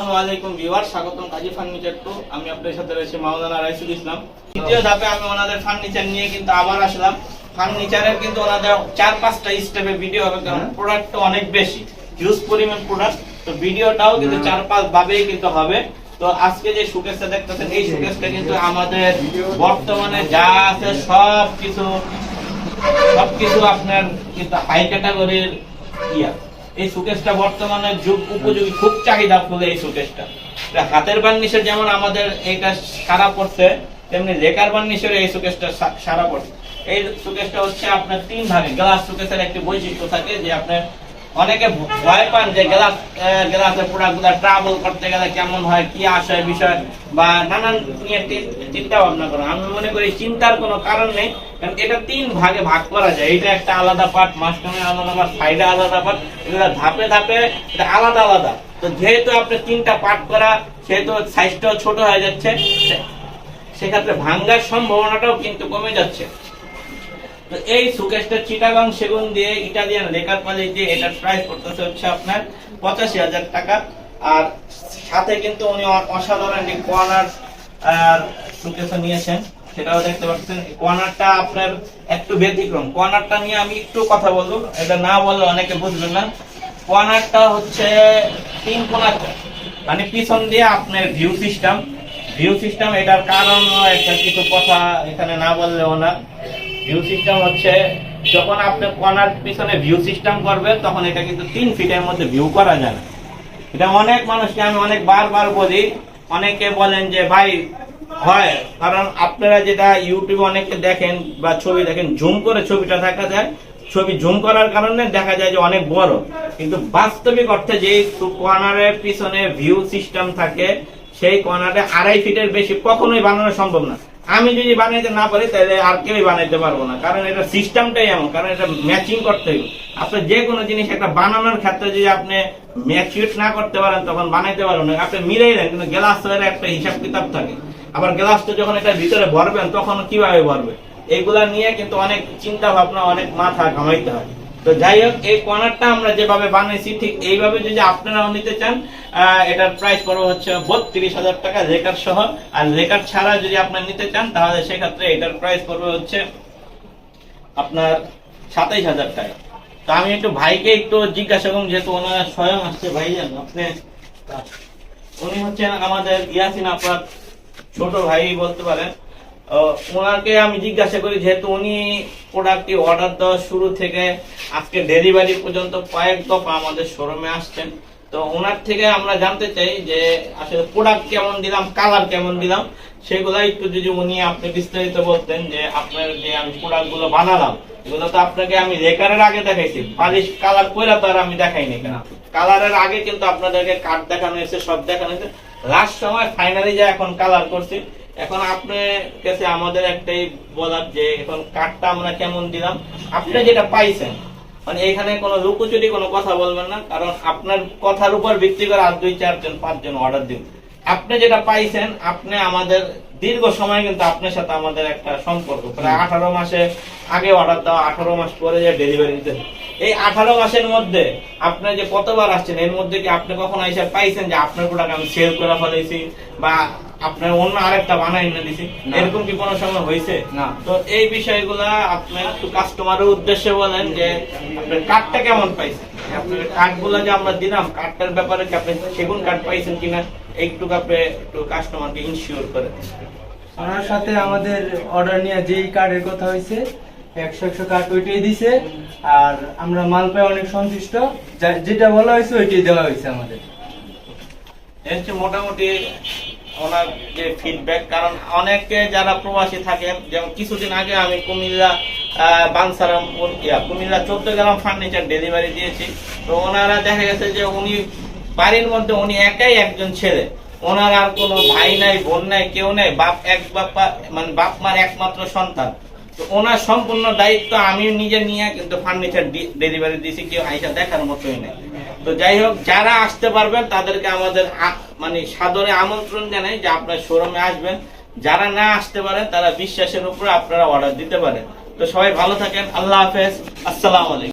আসসালামু আলাইকুম ভিউয়ার স্বাগতম কাজী ফার্নিচার টু। আমি আপনাদের সাথে রয়েছে মাওলানা রাইসুল ইসলাম। দ্বিতীয় ধাপে আমি ওনাদের ফার্নিচার নিয়ে কিন্তু আবার আসলাম। ফার্নিচারের কিন্তু ওনাদের চার পাঁচটা স্টেপে ভিডিও হবে কারণ প্রোডাক্ট অনেক বেশি। হিউজ পরিমাণ প্রোডাক্ট তো ভিডিওটাও কিন্তু চার পাঁচ ভাবেই কিন্তু হবে। তো আজকে যে সুকেসটা দেখতেছেন এই কিন্তু আমাদের বর্তমানে যা আছে সব কিছু সবকিছু আপনার কিন্তু হাই ক্যাটাগরির ইয়া। এই সুকেশটা বর্তমানে যুগ উপযোগী, খুব চাহিদা ফুলে এই সুকেশটা। হাতের বার্নিশের যেমন আমাদের এটা সারা পড়ছে, তেমনি লেকার বার্নিশের এই সুকেশটা সারা পড়ছে। এই সুকেশটা হচ্ছে আপনার তিন ভাগে, গ্লাস সুকেশের একটি বৈশিষ্ট্য থাকে যে আপনার অনেকে ভয় পান যে গ্লাস গ্লাসের প্রোডাক্টগুলা ট্রাভেল করতে গেলে কেমন হয়, কি আশয় বিষয়, বা নানান নিয়ে চিন্তা ভাবনা করেন। আমি মনে করি চিন্তার কোনো কারণ নেই, কারণ এটা তিন ভাগে ভাগ করা যায়। এটা একটা আলাদা পার্ট মাঝখানে আলাদা পার্ট সাইডে আলাদা পার্ট এগুলো ধাপে ধাপে এটা আলাদা আলাদা। তো যেহেতু আপনি তিনটা পার্ট করা, সেহেতু সাইজটাও ছোট হয়ে যাচ্ছে সেক্ষেত্রে ভাঙ্গার সম্ভাবনাটাও কিন্তু কমে যাচ্ছে। তো এই সুকেশটা চিটাগাং সেগুন দিয়ে, ইটালিয়ান লেকার পালি দিয়ে এটার প্রাইস করতেছে হচ্ছে আপনার পঁচাশি হাজার টাকা। আর সাথে কিন্তু উনি অসাধারণ একটি কর্নার সুকেশও নিয়েছেন। সেটাও দেখতে পাচ্ছেন। কর্নারটা আপনার একটু ব্যতিক্রম। কর্নারটা নিয়ে আমি একটু কথা বলব। এটা না বললে অনেকে বুঝবেন না। কর্নারটা হচ্ছে তিন কোণার মানে পিছন দিয়ে আপনার ভিউ সিস্টেম ভিউ সিস্টেম এটার কারণ একটা কিছু কথা এখানে না বললেও না। ভিউ সিস্টেম হচ্ছে, যখন আপনি কর্নার পিছনে ভিউ সিস্টেম করবেন, তখন এটা কিন্তু তিন ফিটের মধ্যে ভিউ করা যায় না এটা অনেক মানুষকে আমি অনেক বারবার বলি, অনেকে বলেন যে, ভাই, হয়, কারণ আপনারা যেটা ইউটিউবে অনেকে দেখেন বা ছবি দেখেন জুম করে ছবিটা দেখা যায়। ছবি জুম করার কারণে দেখা যায় যে অনেক বড়। কিন্তু বাস্তবিক অর্থে যে কর্নারের পিছনে ভিউ সিস্টেম থাকে, সেই কর্নারে আড়াই ফিটের বেশি কখনোই বানানো সম্ভব না। আমি যদি বানাইতে না পারি, তাহলে আর কেউই বানাইতে পারব না। কারণ এটা সিস্টেমটাই এমন, কারণ এটা ম্যাচিং করতে হবে আপনি যে কোনো জিনিস একটা বানানোর ক্ষেত্রে যদি আপনি ম্যাচিউর না করতে পারেন, তখন বানাইতে পারবেন না। আপনি মিলাই দেন কিন্তু গ্লাসের একটা হিসাব কিতাব থাকে। আবার গ্লাসটা যখন এটা ভিতরে ভরবেন তখন কীভাবে ভরবে? এইগুলা নিয়ে কিন্তু অনেক চিন্তা ভাবনা অনেক মাথা ঘামাইতে হয়। তো যাই হোক এই কর্নারটা আমরা যেভাবে বানাইছি ঠিক এইভাবে যদি আপনারাও নিতে চান এটার প্রাইস পড়বে হচ্ছে বত্রিশ হাজার টাকা লেকার সহ। আর লেকার ছাড়া যদি আপনার নিতে চান, তাহলে সেক্ষেত্রে এটার প্রাইস পড়বে হচ্ছে আপনার সাতাইশ হাজার টাকা। তো আমি একটু ভাইকে একটু জিজ্ঞাসা করুন, যেহেতু ওনারা স্বয়ং আসছে, ভাইজান, আপনি উনি হচ্ছেন আমাদের ইয়াসিন আপনার ছোট ভাই বলতে পারেন। ওনাকে আমি জিজ্ঞাসা করি যেহেতু উনি প্রোডাক্টটি অর্ডার দেওয়া শুরু থেকে আজকে ডেলিভারি পর্যন্ত কয়েক দফা আমাদের শোরুমে আসছেন। তো ওনার থেকে আমরা জানতে চাই যে আসলে প্রোডাক্ট কেমন দিলাম কালার কেমন দিলাম সেগুলো একটু যদি উনি আপনি বিস্তারিত বলতেন যে আপনার যে আমি প্রোডাক্টগুলো বানালাম, এগুলো তো আপনাকে আমি রেকারের আগে দেখাইছি পালিশ কালার কইরা তো আর আমি দেখাইনি কেন? কালারের আগে কিন্তু আপনাদেরকে কাঠ দেখানো হয়েছে, সব দেখানো হয়েছে। লাস্ট সময় ফাইনালি যা এখন কালার করছি এখন আপনার কাছে আমাদের একটাই বলার যে এখন কাঠটা আমরা কেমন দিলাম? আপনি যেটা পাইছেন মানে এখানে কোনো লুকোচুরি কোনো কথা বলবেন না কারণ আপনার কথার উপর ভিত্তি করে আর দুই চারজন পাঁচজন অর্ডার দিন। আপনি যেটা পাইছেন আপনি আমাদের দীর্ঘ সময় কিন্তু আপনার সাথে আমাদের একটা সম্পর্ক। প্রায় আঠারো মাসে আগে অর্ডার দেওয়া আঠারো মাস পরে যে ডেলিভারি দিতে। এই আঠারো মাসের মধ্যে আপনি যে কতবার আসছেন এর মধ্যে কি আপনি কখনো এসে পাইছেন যে আপনার প্রোডাক্ট আমি সেল করে ফেলেছি? বা আপনার অন্য আরেকটা বানাই না দিছি। এরকম কি কোনো সময় হয়েছে? না। তো এই বিষয়গুলা আপনি একটু কাস্টমারের উদ্দেশ্যে বলেন যে আপনার কার্ডটা কেমন পাইছেন? আপনার কার্ডগুলো যে আমরা দিলাম কার্ডটার ব্যাপারে কি আপনি সেগুন কার্ড পাইছেন কিনা একটু আপনি একটু কাস্টমারকে ইনশিওর করে ওনার সাথে আমাদের অর্ডার নিয়ে যেই কার্ডের কথা হয়েছে একশো একশো কার্ড ওইটাই দিছে আর আমরা মাল পাই অনেক সন্তুষ্ট। যেটা বলা হয়েছে ওইটাই দেওয়া হয়েছে আমাদের। মোটামুটি ওনার যে ফিডব্যাক কারণ অনেকে যারা প্রবাসী থাকেন, যেমন কিছুদিন আগে আমি কুমিল্লা বানসারাম কুমিল্লা চোদ্দ গ্রাম ফার্নিচার ডেলিভারি দিয়েছি। তো ওনারা দেখা গেছে যে উনি বাড়ির মধ্যে উনি একাই একজন ছেলে। ওনার আর কোনো ভাই নাই, বোন নাই, কেউ নাই, বাপ এক বাপ্পা মানে বাপ মার একমাত্র সন্তান। তো ওনার সম্পূর্ণ দায়িত্ব আমি নিজে নিয়ে কিন্তু ফার্নিচার ডেলিভারি দিয়েছি, কেউ আইসা দেখার মতোই নেই। তো যাই হোক, যারা আসতে পারবেন, তাদেরকে আমাদের মানে সাদরে আমন্ত্রণ জানাই যে আপনার শোরুমে আসবেন। যারা না আসতে পারেন, তারা বিশ্বাসের উপরে আপনারা অর্ডার দিতে পারেন। তো সবাই ভালো থাকেন। আল্লাহ হাফেজ। আসসালাম আলাইকুম।